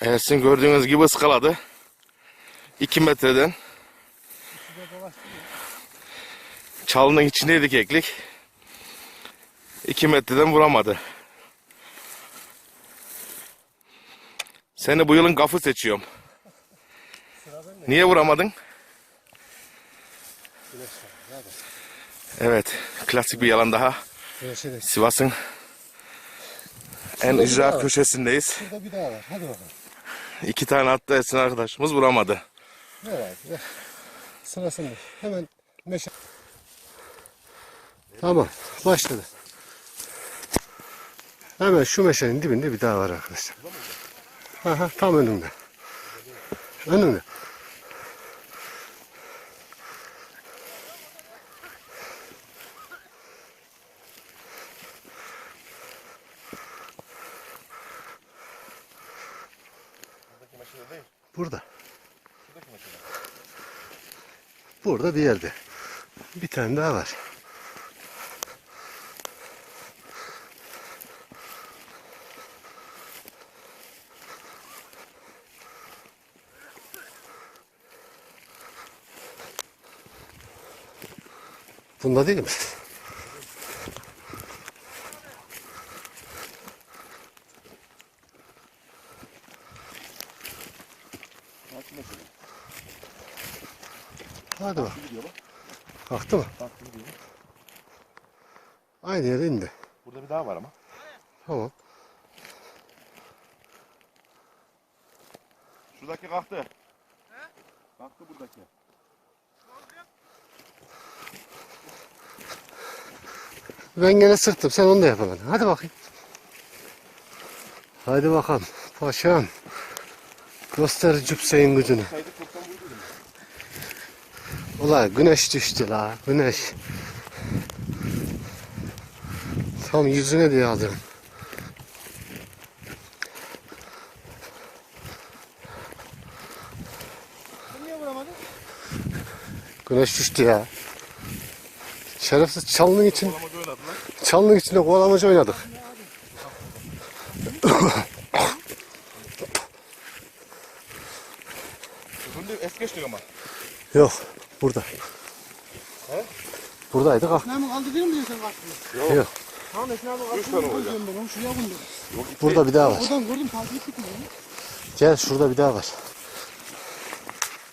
Ersin gördüğünüz gibi ıskaladı. 2 metreden. Çalının içindeydi keklik. 2 metreden vuramadı. Seni bu yılın gafı seçiyorum. Niye vuramadın? Evet, klasik bir yalan daha. Sivas'ın en icra köşesindeyiz. Burada bir daha var. Hadi bakalım. İki tane attı Ersin arkadaşımız vuramadı. Ver. Sırasında. Hemen meşe. Tamam. Başladı. Hemen şu meşenin dibinde bir daha var arkadaşlar. Aha, tam önünde. Önünde. Burada. Burada bir yerde. Bir tane daha var. Bunda değil mi? Hadi bak. Kalktı mı? Aynı yere indi. Burada bir daha var ama. Tamam. Şuradaki kalktı. Kalktı buradaki. Ben gene sırtım. Sen onu da yapamadın. Hadi bakayım. Hadi bakalım. Paşam. Göster cüpseyin gücünü. Ulan güneş düştü la. Güneş. Tam yüzüne diye aldım. Güneş düştü ya. Şerefsiz çalının için, çalının içinde kovalamacı oynadık. Şimdi es geçtik ama. Yok, burada. He? Buradaydı kalk. Esnafı kaldırıyor mu diyorsun kalktın? Yok. Tamam esnafı Üç tane kaldırıyor olacak. diyorum ben onu şuraya koydum. Burada bir daha var. Oradan gördüm takip ettik mi? Gel şurada bir daha var.